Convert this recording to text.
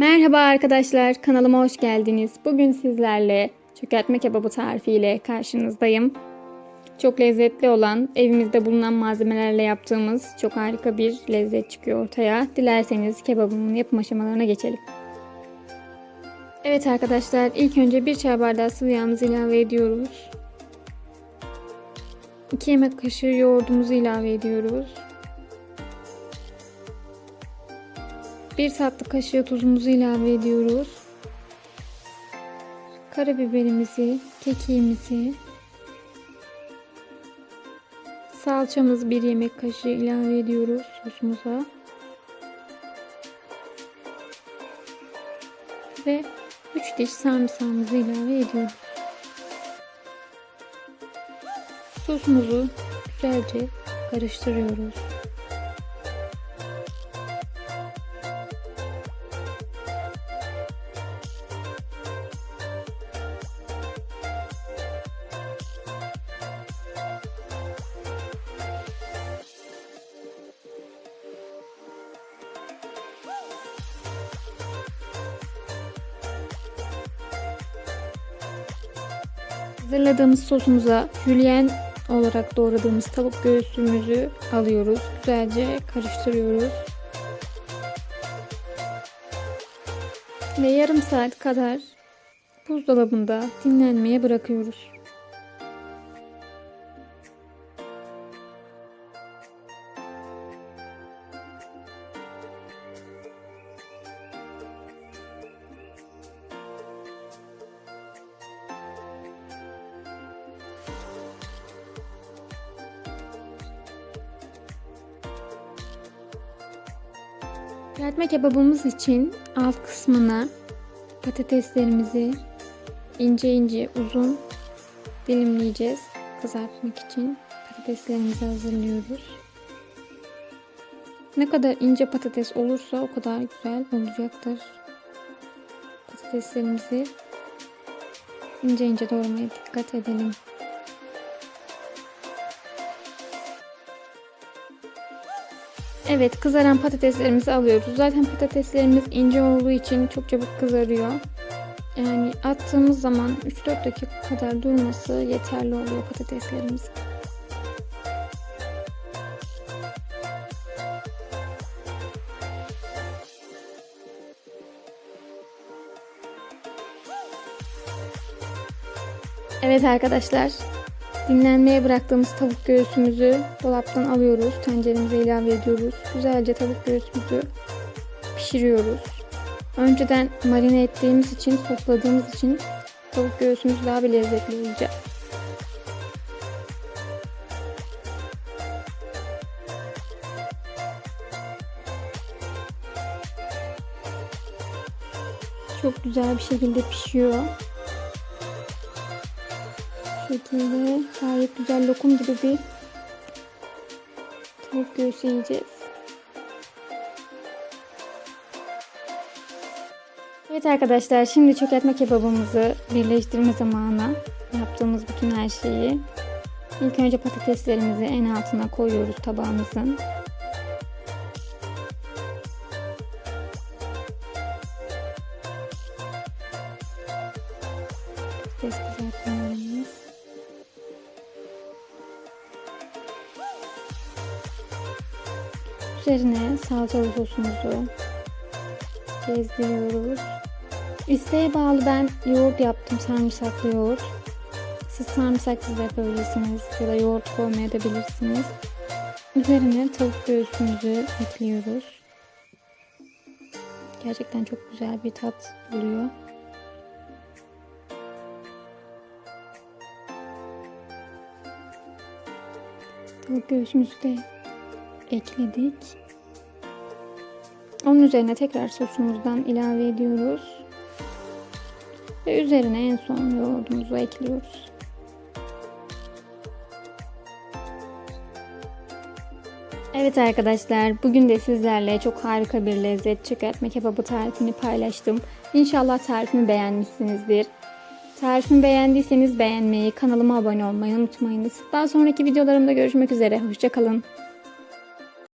Merhaba arkadaşlar, kanalıma hoş geldiniz. Bugün sizlerle çökertme kebabı tarifiyle karşınızdayım. Çok lezzetli olan, evimizde bulunan malzemelerle yaptığımız çok harika bir lezzet çıkıyor ortaya. Dilerseniz kebabımın yapım aşamalarına geçelim. Evet arkadaşlar, ilk önce bir çay bardağı sıvı yağımızı ilave ediyoruz. 2 yemek kaşığı yoğurdumuzu ilave ediyoruz. 1 tatlı kaşığı tuzumuzu ilave ediyoruz. Karabiberimizi, kekiğimizi, salçamız 1 yemek kaşığı ilave ediyoruz sosumuza. Ve 3 diş sarımsağımızı ilave ediyoruz. Sosumuzu güzelce karıştırıyoruz. Hazırladığımız sosumuza jülyen olarak doğradığımız tavuk göğsümüzü alıyoruz. Güzelce karıştırıyoruz. Ve yarım saat kadar buzdolabında dinlenmeye bırakıyoruz. Kızartma kebabımız için alt kısmına patateslerimizi ince ince uzun dilimleyeceğiz. Kızartmak için patateslerimizi hazırlıyoruz. Ne kadar ince patates olursa o kadar güzel olacaktır. Patateslerimizi ince ince doğramaya dikkat edelim. Evet kızaran patateslerimizi alıyoruz. Zaten patateslerimiz ince olduğu için çok çabuk kızarıyor. Yani attığımız zaman 3-4 dakika kadar durması yeterli oluyor patateslerimiz. Evet arkadaşlar Dinlenmeye bıraktığımız tavuk göğsümüzü dolaptan alıyoruz. Tenceremize ilave ediyoruz. Güzelce tavuk göğsümüzü pişiriyoruz. Önceden marine ettiğimiz için, sosladığımız için tavuk göğsümüz daha bir lezzetli olacak. Çok güzel bir şekilde pişiyor şekilde gayet güzel lokum gibi bir tavuk göğsü yiyeceğiz. Evet arkadaşlar şimdi çökertme kebabımızı birleştirme zamanı yaptığımız bütün her şeyi ilk önce patateslerimizi en altına koyuyoruz tabağımızın. Patates kızartmalarımız. Üzerine salçalı sosumuzu gezdiriyoruz. İsteğe bağlı ben yoğurt yaptım. Sarımsaklı yoğurt. Siz sarımsaksız da yapabilirsiniz. Ya da yoğurt koymayabilirsiniz. Üzerine tavuk göğsümüzü ekliyoruz. Gerçekten çok güzel bir tat oluyor. Tavuk göğsümüzü de ekledik. Onun üzerine tekrar sosumuzdan ilave ediyoruz. Ve üzerine en son yoğurdumuzu ekliyoruz. Evet arkadaşlar bugün de sizlerle çok harika bir lezzet çökertme kebabı tarifini paylaştım. İnşallah tarifimi beğenmişsinizdir. Tarifimi beğendiyseniz beğenmeyi, kanalıma abone olmayı unutmayınız. Daha sonraki videolarımda görüşmek üzere. Hoşçakalın.